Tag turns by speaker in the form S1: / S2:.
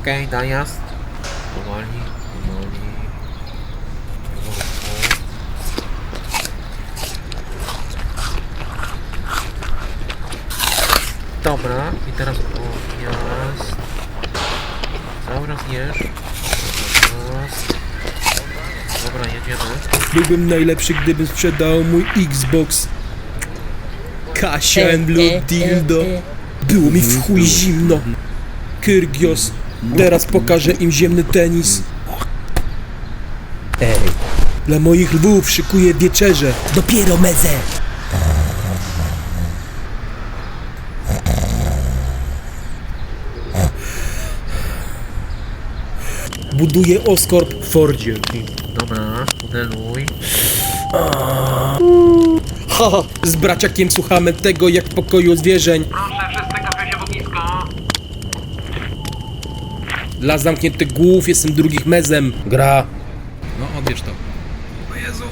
S1: Okej, dojazd. Powoli, powoli. Powolutku. Dobra, i teraz pojazd. Cały raz. Raz. Dobra, jedziemy.
S2: Byłbym najlepszy, gdybym sprzedał mój Xbox. Kasia and Blue Dildo. Było mi w chuj zimno. Kyrgios. Teraz pokażę im ziemny tenis. Ej. Dla moich lwów szykuję wieczerze. Dopiero mezę. Buduję Oscorp w Fordzie.
S1: Dobra, modeluj.
S2: Haha, z braciakiem słuchamy tego jak w pokoju zwierzeń.
S1: Proszę,
S2: Dla zamkniętych głów jestem drugich mezem. Gra.
S3: No, odbierz to.
S1: O Jezu.